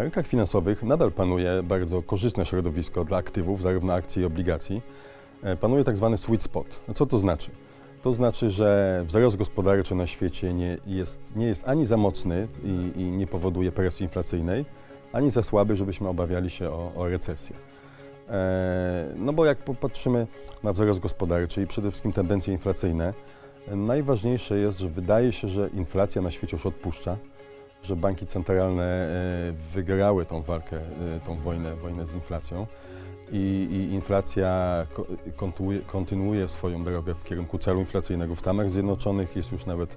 Na rynkach finansowych nadal panuje bardzo korzystne środowisko dla aktywów, zarówno akcji i obligacji. E, Panuje tak zwany sweet spot. Co to znaczy? To znaczy, że wzrost gospodarczy na świecie nie jest, nie jest ani za mocny i, i nie powoduje presji inflacyjnej, ani za słaby, żebyśmy obawiali się o, o recesję. E, No bo jak popatrzymy na wzrost gospodarczy i przede wszystkim tendencje inflacyjne, e, najważniejsze jest, że wydaje się, że inflacja na świecie już odpuszcza, że banki centralne e, wygrały tą walkę, e, tą wojnę, wojnę z inflacją i, i inflacja ko- kontynuuje, kontynuuje swoją drogę w kierunku celu inflacyjnego. W Stanach Zjednoczonych jest już nawet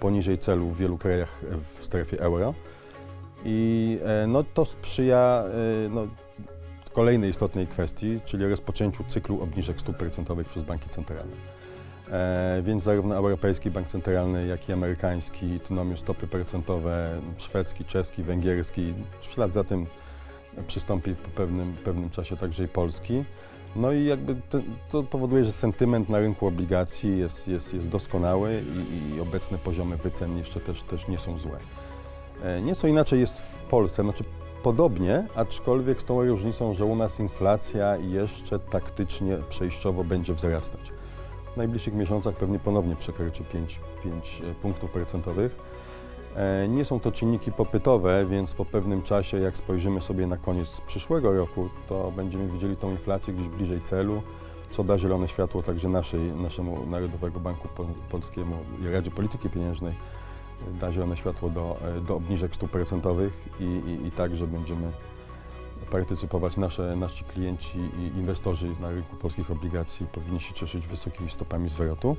poniżej celu w wielu krajach w strefie euro. I e, no, to sprzyja no, kolejnej istotnej kwestii, czyli rozpoczęciu cyklu obniżek stóp procentowych przez banki centralne. E, więc zarówno Europejski Bank Centralny, jak i amerykański tną stopy procentowe, szwedzki, czeski, węgierski, w ślad za tym przystąpi po pewnym, pewnym czasie także i Polski. No i jakby to, to powoduje, że sentyment na rynku obligacji jest, jest, jest doskonały i, i obecne poziomy wycen jeszcze też, też nie są złe. E, Nieco inaczej jest w Polsce, znaczy podobnie, aczkolwiek z tą różnicą, że u nas inflacja jeszcze taktycznie, przejściowo będzie wzrastać. W najbliższych miesiącach pewnie ponownie przekroczy 5, 5 punktów procentowych. E, Nie są to czynniki popytowe, więc po pewnym czasie, jak spojrzymy sobie na koniec przyszłego roku, to będziemy widzieli tą inflację gdzieś bliżej celu, co da zielone światło także naszej, naszemu Narodowego Banku Pol- Polskiemu i Radzie Polityki Pieniężnej da zielone światło do, e, do obniżek stóp procentowych i, i, i także będziemy partycypować. Nasze, nasi klienci i inwestorzy na rynku polskich obligacji powinni się cieszyć wysokimi stopami zwrotu.